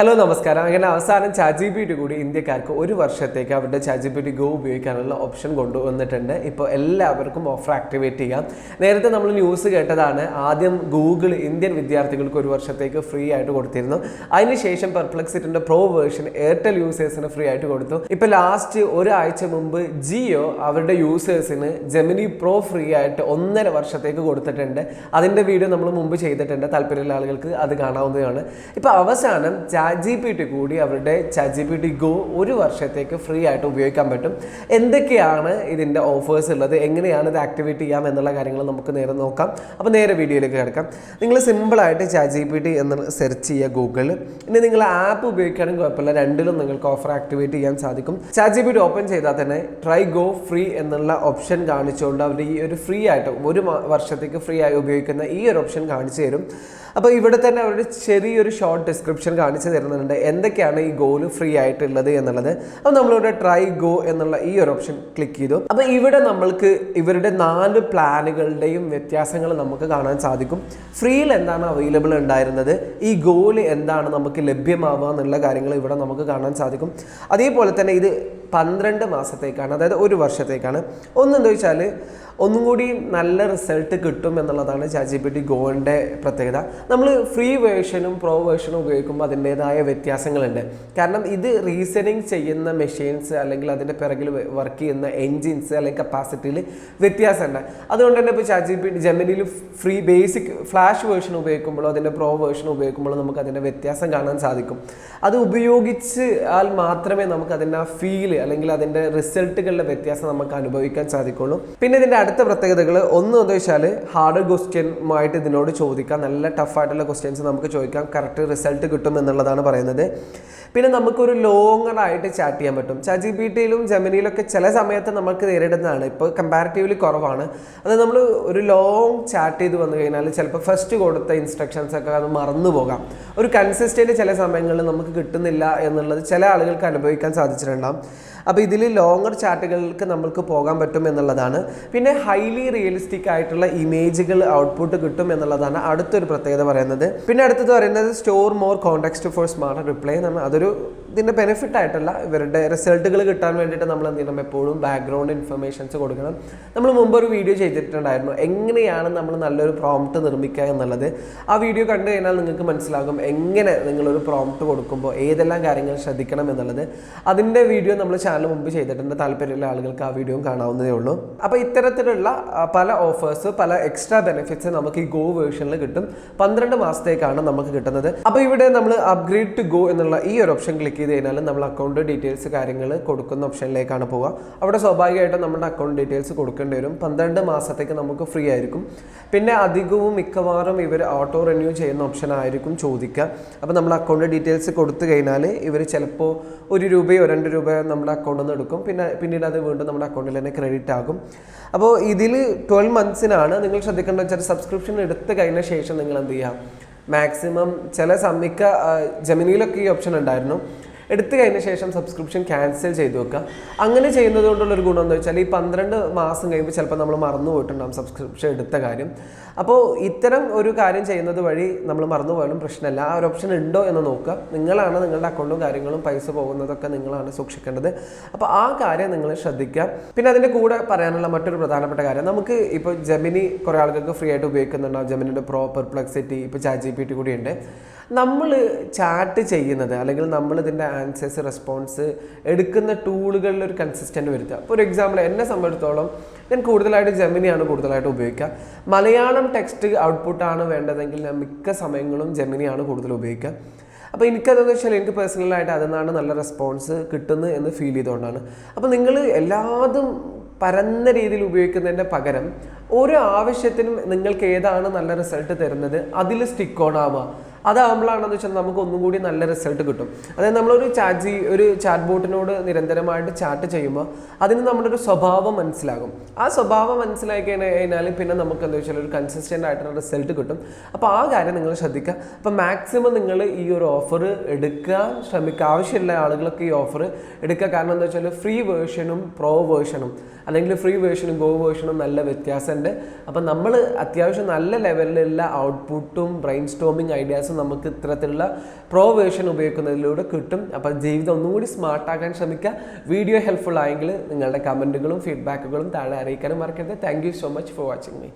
Hello നമസ്കാരം. അങ്ങനെ അവസാനം ചാജി പി ടി കൂടി ഇന്ത്യക്കാർക്ക് ഒരു വർഷത്തേക്ക് അവരുടെ ചാജി പി ടി ഗോ ഉപയോഗിക്കാനുള്ള ഓപ്ഷൻ കൊണ്ടുവന്നിട്ടുണ്ട്. ഇപ്പോൾ എല്ലാവർക്കും ഓഫർ ആക്ടിവേറ്റ് ചെയ്യാം. നേരത്തെ നമ്മൾ ന്യൂസ് കേട്ടതാണ്. ആദ്യം ഗൂഗിൾ ഇന്ത്യൻ വിദ്യാർത്ഥികൾക്ക് ഒരു വർഷത്തേക്ക് ഫ്രീ ആയിട്ട് കൊടുത്തിരുന്നു. അതിനുശേഷം പെർപ്ലക്സിറ്റിന്റെ പ്രോ വേർഷൻ എയർടെൽ യൂസേഴ്സിന് ഫ്രീ ആയിട്ട് കൊടുത്തു. ഇപ്പോൾ ലാസ്റ്റ് ഒരാഴ്ച മുമ്പ് ജിയോ അവരുടെ യൂസേഴ്സിന് ജെമിനി പ്രോ ഫ്രീ ആയിട്ട് ഒന്നര വർഷത്തേക്ക് കൊടുത്തിട്ടുണ്ട്. അതിന്റെ വീഡിയോ നമ്മൾ മുമ്പ് ചെയ്തിട്ടുണ്ട്. താല്പര്യമുള്ള ആളുകൾക്ക് അത് കാണാവുന്നതാണ്. ഇപ്പോൾ അവസാനം ചാറ്റ് ജി പി ടി കൂടി അവരുടെ chat G P T go ഒരു വർഷത്തേക്ക് ഫ്രീ ആയിട്ട് ഉപയോഗിക്കാൻ പറ്റും. എന്തൊക്കെയാണ് ഇതിന്റെ ഓഫേഴ്സ് ഉള്ളത്? എങ്ങനെയാണ് ഇത് ആക്ടിവേറ്റ് ചെയ്യാം എന്നുള്ള കാര്യങ്ങൾ നമുക്ക് നേരെ നോക്കാം. അപ്പോൾ നേരെ വീഡിയോയിലേക്ക് കിടക്കാം. നിങ്ങൾ സിമ്പിളായിട്ട് ചാറ്റ് ജി പി ടി എന്ന് സെർച്ച് ചെയ്യുക ഗൂഗിളിൽ ഇനി നിങ്ങൾ ആപ്പ് ഉപയോഗിക്കുകയാണെങ്കിൽ കുഴപ്പമില്ല. രണ്ടിലും നിങ്ങൾക്ക് ഓഫർ ആക്ടിവേറ്റ് ചെയ്യാൻ സാധിക്കും. Chat G P T open ചെയ്താൽ തന്നെ ട്രൈ ഗോ ഫ്രീ എന്നുള്ള ഓപ്ഷൻ കാണിച്ചുകൊണ്ട് അവർ ഈ ഒരു ഫ്രീ ആയിട്ട് ഒരു വർഷത്തേക്ക് ഫ്രീ ആയി ഉപയോഗിക്കുന്ന ഈ ഒരു ഓപ്ഷൻ കാണിച്ചു തരും. അപ്പോൾ ഇവിടെ തന്നെ അവരുടെ ചെറിയൊരു ഷോർട്ട് ഡിസ്ക്രിപ്ഷൻ കാണിച്ചു തരുന്നുണ്ട് എന്തൊക്കെയാണ് ഈ ഗോൽ ഫ്രീ ആയിട്ടുള്ളത് എന്നുള്ളത്? അപ്പോൾ നമ്മളിവിടെ ട്രൈ ഗോ എന്നുള്ള ഈ ഒരു ഓപ്ഷൻ ക്ലിക്ക് ചെയ്തു. അപ്പോൾ ഇവിടെ നമ്മൾക്ക് ഇവരുടെ നാല് പ്ലാനുകളുടെയും വ്യത്യാസങ്ങൾ നമുക്ക് കാണാൻ സാധിക്കും. ഫ്രീയിൽ എന്താണ് അവൈലബിൾ ഉണ്ടായിരുന്നത്? ഈ ഗോൽ എന്താണ് നമുക്ക് ലഭ്യമാവുക എന്നുള്ള കാര്യങ്ങൾ ഇവിടെ നമുക്ക് കാണാൻ സാധിക്കും. അതേപോലെ തന്നെ ഇത് പന്ത്രണ്ട് മാസത്തേക്കാണ് അതായത് ഒരു വർഷത്തേക്കാണ്. ഒന്നെന്താ വെച്ചാൽ ഒന്നും കൂടി നല്ല റിസൾട്ട് കിട്ടും എന്നുള്ളതാണ് ചാറ്റ് ജി പി ടി ഗോവിന്റെ പ്രത്യേകത നമ്മൾ ഫ്രീ വേർഷനും പ്രോ വേർഷനും ഉപയോഗിക്കുമ്പോൾ അതിന്റേതായ വ്യത്യാസങ്ങളുണ്ട്. കാരണം ഇത് റീസണിങ് ചെയ്യുന്ന മെഷീൻസ് അല്ലെങ്കിൽ അതിന്റെ പിറകിൽ വർക്ക് ചെയ്യുന്ന എൻജിൻസ് അല്ലെങ്കിൽ കപ്പാസിറ്റിയിൽ വ്യത്യാസമുണ്ട്. അതുകൊണ്ട് തന്നെ ഇപ്പോൾ ചാറ്റ് ജി പി ടി ജെമിനിയിൽ ഫ്രീ ബേസിക് ഫ്ലാഷ് വേർഷൻ ഉപയോഗിക്കുമ്പോഴോ അതിന്റെ പ്രോ വേർഷൻ ഉപയോഗിക്കുമ്പോഴോ നമുക്ക് അതിന്റെ വ്യത്യാസം കാണാൻ സാധിക്കും. അത് ഉപയോഗിച്ച് ആൽ മാത്രമേ നമുക്ക് അതിന്റെ ആ ഫീൽ അല്ലെങ്കിൽ അതിന്റെ റിസൾട്ടുകളുടെ വ്യത്യാസം നമുക്ക് അനുഭവിക്കാൻ സാധിക്കുള്ളൂ. പിന്നെ ഇതിന്റെ അടുത്ത പ്രത്യേകതകൾ ഒന്ന് എന്ന് വെച്ചാൽ ഹാർഡ് ക്വസ്റ്റ്യനുമായിട്ട് ഇതിനോട് ചോദിക്കാം. നല്ല ടഫായിട്ടുള്ള ക്വസ്റ്റ്യൻസ് നമുക്ക് ചോദിക്കാം. കറക്റ്റ് റിസൾട്ട് കിട്ടും എന്നുള്ളതാണ് പറയുന്നത്. പിന്നെ നമുക്കൊരു ലോങ്ങറായിട്ട് ചാറ്റ് ചെയ്യാൻ പറ്റും. ചാറ്റ് ജി പി ടിയിലും ജമിനിയിലൊക്കെ ചില സമയത്ത് നമുക്ക് നേരിടുന്നതാണ്. ഇപ്പോൾ കമ്പാരിറ്റീവ്ലി കുറവാണ്. അത് നമ്മൾ ഒരു ലോങ് ചാറ്റ് ചെയ്ത് വന്നു കഴിഞ്ഞാൽ ചിലപ്പോൾ ഫസ്റ്റ് കൊടുത്ത ഇൻസ്ട്രക്ഷൻസ് ഒക്കെ അത് മറന്നു പോകാം. ഒരു കൺസിസ്റ്റന്റ് ചില സമയങ്ങളിൽ നമുക്ക് കിട്ടുന്നില്ല എന്നുള്ളത് ചില ആളുകൾക്ക് അനുഭവിക്കാൻ സാധിച്ചിട്ടുണ്ടാകും അപ്പോൾ ഇതിൽ ലോങ്ങർ ചാറ്റുകൾക്ക് നമുക്ക് പോകാൻ പറ്റും എന്നുള്ളതാണ്. പിന്നെ ഹൈലി റിയലിസ്റ്റിക് ആയിട്ടുള്ള ഇമേജുകൾ ഔട്ട്പുട്ട് കിട്ടും എന്നുള്ളതാണ് അടുത്തൊരു പ്രത്യേകത പറയുന്നത്. പിന്നെ അടുത്തത് പറയുന്നത് store more context for smart reply എന്നാണ് അതൊരു ഇതിന്റെ ബെനിഫിറ്റ് ആയിട്ടല്ല ഇവരുടെ റിസൾട്ടുകൾ കിട്ടാൻ വേണ്ടിയിട്ട് നമ്മൾ എന്ത് ചെയ്യണം? എപ്പോഴും ബാക്ക്ഗ്രൗണ്ട് ഇൻഫർമേഷൻസ് കൊടുക്കണം. നമ്മൾ മുമ്പ് ഒരു വീഡിയോ ചെയ്തിട്ടുണ്ടായിരുന്നു. എങ്ങനെയാണ് നമ്മൾ നല്ലൊരു പ്രോംപ്റ്റ് നിർമ്മിക്കുക എന്നുള്ളത്? ആ വീഡിയോ കണ്ടു കഴിഞ്ഞാൽ നിങ്ങൾക്ക് മനസ്സിലാകും എങ്ങനെ നിങ്ങളൊരു പ്രോംപ്റ്റ് കൊടുക്കുമ്പോൾ ഏതെല്ലാം കാര്യങ്ങൾ ശ്രദ്ധിക്കണം എന്നുള്ളത്. അതിന്റെ വീഡിയോ നമ്മൾ ചാനൽ മുമ്പ് ചെയ്തിട്ടുണ്ട്. താല്പര്യമുള്ള ആളുകൾക്ക് ആ വീഡിയോ കാണാവുന്നതേ ഉള്ളൂ. അപ്പോൾ ഇത്തരത്തിലുള്ള പല ഓഫേഴ്സ് പല എക്സ്ട്രാ ബെനിഫിറ്റ്സ് നമുക്ക് ഈ ഗോ വേർഷനിൽ കിട്ടും. പന്ത്രണ്ട് മാസത്തേക്കാണ് നമുക്ക് കിട്ടുന്നത്. അപ്പോൾ ഇവിടെ നമ്മൾ അപ്ഗ്രേഡ് ടു ഗോ എന്നുള്ള ഈ ഒരു ഓപ്ഷൻ ക്ലിക്ക് ചെയ്ത് കഴിഞ്ഞാൽ നമ്മൾ അക്കൗണ്ട് ഡീറ്റെയിൽസ് കാര്യങ്ങൾ കൊടുക്കുന്ന ഓപ്ഷനിലേക്കാണ് പോവുക. അവിടെ സ്വാഭാവികമായിട്ടും നമ്മുടെ അക്കൗണ്ട് ഡീറ്റെയിൽസ് കൊടുക്കേണ്ടി വരും. പന്ത്രണ്ട് മാസത്തേക്ക് നമുക്ക് ഫ്രീ ആയിരിക്കും. പിന്നെ അധികവും മിക്കവാറും ഇവർ ഓട്ടോ റിന്യൂ ചെയ്യുന്ന ഓപ്ഷൻ ആയിരിക്കും ചോദിക്കുക. അപ്പോൾ നമ്മൾ അക്കൗണ്ട് ഡീറ്റെയിൽസ് കൊടുത്തു കഴിഞ്ഞാൽ ഇവർ ചിലപ്പോൾ ഒരു രൂപയോ രണ്ട് രൂപയോ നമ്മുടെ അക്കൗണ്ടിൽ നിന്ന് എടുക്കും. പിന്നെ പിന്നീട് അത് വീണ്ടും നമ്മുടെ അക്കൗണ്ടിൽ തന്നെ ക്രെഡിറ്റ് ആകും. അപ്പോൾ ഇതിൽ ട്വൽവ് മന്ത്സിനാണ് നിങ്ങൾ ശ്രദ്ധിക്കേണ്ട വെച്ചാൽ സബ്സ്ക്രിപ്ഷൻ എടുത്ത് കഴിഞ്ഞ ശേഷം നിങ്ങൾ എന്ത് ചെയ്യുക? മാക്സിമം ചില സമ്മിക്ക ജമിനിയിലൊക്കെ ഈ ഓപ്ഷൻ ഉണ്ടായിരുന്നു. എടുത്തു കഴിഞ്ഞ ശേഷം സബ്സ്ക്രിപ്ഷൻ ക്യാൻസൽ ചെയ്ത് വെക്കുക. അങ്ങനെ ചെയ്യുന്നത് കൊണ്ടുള്ളൊരു ഗുണം എന്ന് വെച്ചാൽ ഈ പന്ത്രണ്ട് മാസം കഴിയുമ്പോൾ ചിലപ്പോൾ നമ്മൾ മറന്നു പോയിട്ടുണ്ടാകും സബ്സ്ക്രിപ്ഷൻ എടുത്ത കാര്യം. അപ്പോൾ ഇത്തരം ഒരു കാര്യം ചെയ്യുന്നത് വഴി നമ്മൾ മറന്നു പോയാലും പ്രശ്നമല്ല. ആ ഒരു ഓപ്ഷൻ ഉണ്ടോ എന്ന് നോക്കുക. നിങ്ങളാണ് നിങ്ങളുടെ അക്കൗണ്ടും കാര്യങ്ങളും പൈസ പോകുന്നതൊക്കെ നിങ്ങളാണ് സൂക്ഷിക്കേണ്ടത്. അപ്പോൾ ആ കാര്യം നിങ്ങൾ ശ്രദ്ധിക്കുക. പിന്നെ അതിന്റെ കൂടെ പറയാനുള്ള മറ്റൊരു പ്രധാനപ്പെട്ട കാര്യം നമുക്ക് ഇപ്പോൾ ജെമിനി കുറേ ആളുകൾക്ക് ഫ്രീ ആയിട്ട് ഉപയോഗിക്കുന്നുണ്ടാവും ജെമിനിയുടെ പ്രോ പെർപ്ലക്സിറ്റി ഇപ്പോൾ ചാറ്റ് ജി പി ടി കൂടിയുണ്ട് നമ്മൾ ചാറ്റ് ചെയ്യുന്നത് അല്ലെങ്കിൽ നമ്മൾ ഇതിന്റെ ആൻസേഴ്സ് റെസ്പോൺസ് എടുക്കുന്ന ടൂളുകളിൽ ഒരു കൺസിസ്റ്റന്റ് വരുത്തുക. ഇപ്പോൾ ഒരു എക്സാമ്പിൾ എന്നെ സംബന്ധിച്ചിടത്തോളം ഞാൻ കൂടുതലായിട്ട് ജെമിനിയാണ് കൂടുതലായിട്ട് ഉപയോഗിക്കുക. മലയാളം ടെക്സ്റ്റ് ഔട്ട്പുട്ടാണ് വേണ്ടതെങ്കിൽ ഞാൻ മിക്ക സമയങ്ങളും ജെമിനിയാണ് കൂടുതൽ ഉപയോഗിക്കുക. അപ്പോൾ എനിക്കതെന്ന് വെച്ചാൽ എനിക്ക് പേഴ്സണലായിട്ട് അതിൽ നിന്നാണ് നല്ല റെസ്പോൺസ് കിട്ടുന്നത് എന്ന് ഫീൽ ചെയ്തുകൊണ്ടാണ്. അപ്പോൾ നിങ്ങൾ എല്ലാതും പരന്ന രീതിയിൽ ഉപയോഗിക്കുന്നതിന്റെ പകരം ഓരോ ആവശ്യത്തിനും നിങ്ങൾക്ക് ഏതാണ് നല്ല റിസൾട്ട് തരുന്നത് അതിൽ സ്റ്റിക്ക് ഓൺ ആവുക. അതാകുമ്പോഴാണെന്ന് വെച്ചാൽ നമുക്ക് ഒന്നും കൂടി നല്ല റിസൾട്ട് കിട്ടും. അതായത് നമ്മളൊരു ചാറ്റ് ജി ഒരു ചാറ്റ് ബോട്ടിനോട് നിരന്തരമായിട്ട് ചാറ്റ് ചെയ്യുമ്പോൾ അതിന് നമ്മുടെ ഒരു സ്വഭാവം മനസ്സിലാകും. ആ സ്വഭാവം മനസ്സിലാക്കി കഴിഞ്ഞാൽ പിന്നെ നമുക്ക് എന്താ വെച്ചാൽ ഒരു കൺസിസ്റ്റന്റ് ആയിട്ടുള്ള റിസൾട്ട് കിട്ടും. അപ്പോൾ ആ കാര്യം നിങ്ങൾ ശ്രദ്ധിക്കുക. അപ്പോൾ മാക്സിമം നിങ്ങൾ ഈ ഒരു ഓഫർ എടുക്കാൻ ശ്രമിക്കുക. ആവശ്യമില്ല ആളുകളൊക്കെ ഈ ഓഫർ എടുക്കുക. കാരണം എന്താ വെച്ചാൽ ഫ്രീ വേർഷനും പ്രോ വേർഷനും അല്ലെങ്കിൽ ഫ്രീ വേർഷനും ഗോ വേർഷനും നല്ല വ്യത്യാസമുണ്ട്. അപ്പം നമ്മൾ അത്യാവശ്യം നല്ല ലെവലിലുള്ള ഔട്ട്പുട്ടും ബ്രെയിൻ സ്റ്റോമിങ് ഐഡിയാസും നമുക്ക് ഇത്തരത്തിലുള്ള പ്രോ വേർഷൻ ഉപയോഗിക്കുന്നതിലൂടെ കിട്ടും. അപ്പോൾ ജീവിതം ഒന്നും കൂടി സ്മാർട്ടാക്കാൻ ശ്രമിക്കുക. വീഡിയോ ഹെൽപ്ഫുൾ ആയെങ്കിൽ നിങ്ങളുടെ കമന്റുകളും ഫീഡ്ബാക്കുകളും താഴെ അറിയിക്കാനും മറക്കരുത്. Thank so much for watching me